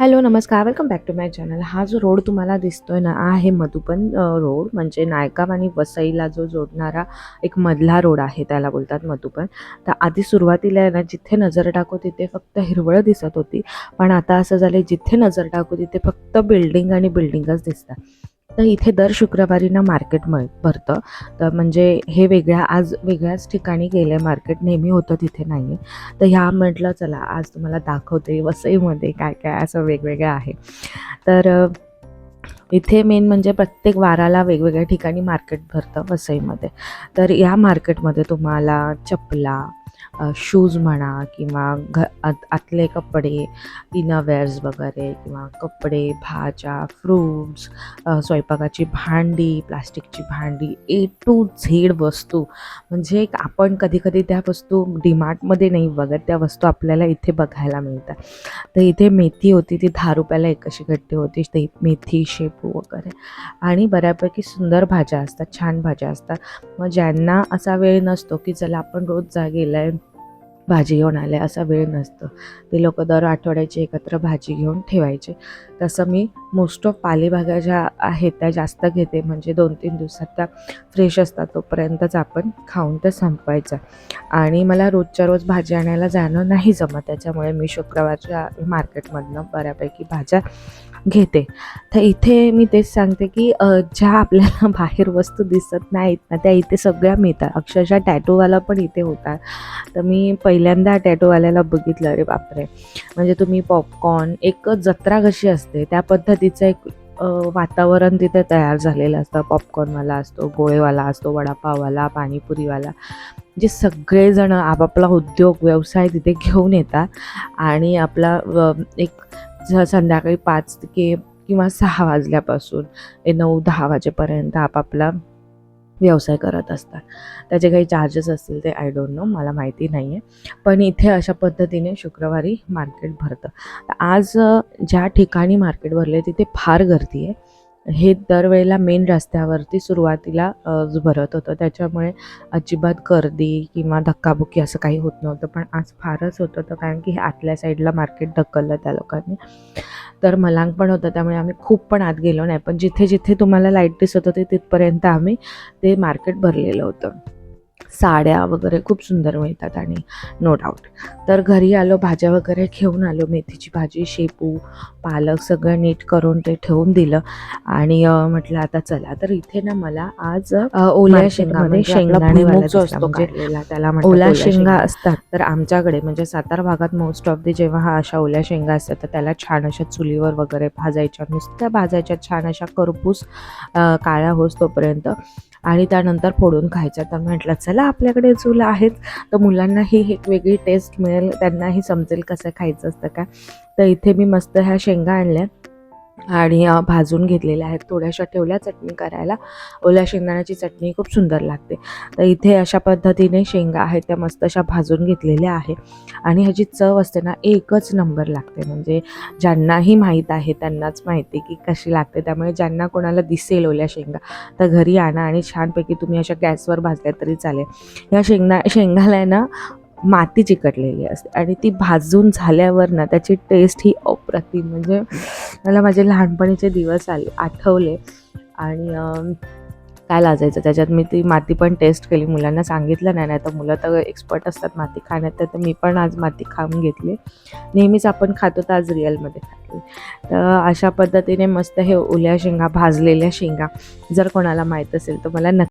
Hello नमस्कार. Welcome back to my channel हा जो रोड तुम्हाला दिसतोय ना आहे मधुबन रोड म्हणजे नायगाव आणि वसईला जो जोडणारा एक मधला रोड आहे त्याला बोलतात मधुबन. तर आधी सुरुवातीला आहे ना जिथे नजर टाकू तिथे फक्त हिरवळ दिसत होती. पण आता असं झालं जिथे नजर टाकू तिथे फक्त बिल्डिंग आणि बिल्डिंगच दिसतात. तर इथे दर शुक्रवारी ना मार्केट मिळ भरतं. तर म्हणजे हे वेगळ्या आज वेगळ्याच ठिकाणी गेलं आहे मार्केट नेहमी होतं तिथे नाही आहे तर ह्या म्हटलं चला आज तुम्हाला दाखवते वसईमध्ये काय काय असं वेगवेगळं आहे. तर इथे मेन म्हणजे प्रत्येक वाराला वेगवेगळ्या ठिकाणी मार्केट भरतं वसईमध्ये. तर या मार्केटमध्ये तुम्हाला चपला शूज म्हणा किंवा घ आत आतले कपडे इनरवेअर्स वगैरे किंवा कपडे भाज्या फ्रूट्स स्वयंपाकाची भांडी प्लास्टिकची भांडी ए टू झेड वस्तू. म्हणजे आपण कधीकधी त्या वस्तू डीमार्टमध्ये नाही बघत त्या वस्तू आपल्याला इथे बघायला मिळतात. तर इथे मेथी होती ती दहा रुपयाला एक अशी होती ते मेथी शेपू वगैरे. आणि बऱ्यापैकी सुंदर भाज्या असतात छान भाज्या असतात. मग ज्यांना असा वेळ नसतो की चला आपण रोज जागेला भाजी घेऊन आले असा वेळ नसतो. ते लोक दर आठवड्याची एकत्र भाजी घेऊन ठेवायचे. तसं मी मोस्ट ऑफ पालेभाज्या ज्या आहेत त्या जास्त घेते. म्हणजे दोन तीन दिवसात त्या फ्रेश असतात तोपर्यंतच आपण खाऊन ते संपवायचं आणि मला रोजच्या रोज भाजी आणायला जाणं नाही जमत. त्याच्यामुळे मी शुक्रवारच्या मार्केटमधनं बऱ्यापैकी भाज्या घेते. तर इथे मी तेच सांगते की ज्या आपल्याला बाहेर वस्तू दिसत नाहीत ना त्या इथे सगळ्या मिळतात. अक्षरशः टॅटूवाला पण इथे होतात तर मी पहिल्यांदा टॅटोवाल्याला बघितलं अरे बापरे. म्हणजे तुम्ही पॉपकॉर्न एक जत्रा कशी असते त्या पद्धतीचं एक वातावरण तिथे तयार झालेलं असतं. पॉपकॉर्नवाला असतो गोळेवाला असतो वडापाववाला पाणीपुरीवाला जे सगळेजण आपापला उद्योग व्यवसाय तिथे घेऊन येतात आणि आपला व, एक संध्याकाळी पाच के किंवा सहा वाजल्यापासून नऊ दहा वाजेपर्यंत आपापला व्यवसाय करत असतात. त्याचे काही चार्जेस असतील ते आय डोंट नो मला माहिती नाही आहे पण इथे अशा पद्धतीने शुक्रवारी मार्केट भरतं. आज ज्या ठिकाणी मार्केट भरले तिथे फार गर्दी आहे. हे दरवेळेला मेन रस्त्यावरती सुरुवातीला भरत होतं. त्याच्यामुळे अजिबात गर्दी किंवा धक्काबुक्की असं काही होत नव्हतं. पण आज फारच होत होतं कारण की हे आतल्या साईडला मार्केट ढकललं त्या लोकांनी. तर मलांग पण होतं त्यामुळे आम्ही खूप पण आत गेलो नाही. पण जिथे जिथे तुम्हाला लाइट दिसत होती तिथपर्यंत आम्ही ते मार्केट भरलेलं होतं. साड्या वगैरे खूप सुंदर मिळतात आणि नो डाऊट तर घरी आलो भाज्या वगैरे घेऊन आलो मेथीची भाजी शेपू पालक सगळं नीट करून ते ठेवून दिलं आणि म्हटलं आता चला. तर इथे ना मला आज ओल्या Market शेंगा मध्ये म्हणजे शेंगदाणे म्हणजे काढलेला, त्याला ओल्या ओल्या शेंगा असतात. तर आमच्याकडे म्हणजे सातारा भागात मोस्ट ऑफ दी जेव्हा हा अशा ओल्या शेंगा असतात तर त्याला छान अशा चुलीवर वगैरे भाजायच्या नुसत्या भाजायच्या छान अशा करपूस काळ्या होस तोपर्यंत आणि त्यानंतर फोडून खायच्या तर म्हटलं चला आपल्याकडे चूल आहेच तर मुलांनाही एक वेगळी टेस्ट मिळेल त्यांनाही समजेल कसं खायचं असतं का तर इथे मी मस्त ह्या शेंगा आणल्या. आणि भाजून घेतलेल्या आहेत. थोड्याशा ठेवल्या चटणी करायला. ओल्या शेंगदाण्याची चटणी खूप सुंदर लागते. तर इथे अशा पद्धतीने शेंगा आहेत त्या मस्त अशा भाजून घेतलेल्या आहे आणि ह्याची चव असते ना एकच नंबर लागते. म्हणजे ज्यांनाही माहीत आहे त्यांनाच माहिती की कशी लागते. त्यामुळे ज्यांना कोणाला दिसेल ओल्या शेंगा तर घरी आणा आणि छानपैकी तुम्ही अशा गॅसवर भाजल्या तरी चालेल. या शेंगा शेंगाला ना माती चिकटलेली असते आणि ती भाजून झाल्यावर ना त्याची टेस्ट ही अप्रतिम. म्हणजे मला माझे लहानपणीचे दिवस आले आठवले. आणि काय लाजायचं त्याच्यात. मी ती माती पण टेस्ट केली. मुलांना सांगितलं नाही नाही तर मुलं तर एक्सपर्ट असतात माती खाण्यात. तर मी पण आज माती खाऊन घेतली. नेहमीच आपण खातो तर आज रिअलमध्ये खातो. तर अशा पद्धतीने मस्त हे ओल्या शेंगा भाजलेल्या शेंगा जर कोणाला माहीत असेल तर मला नक्की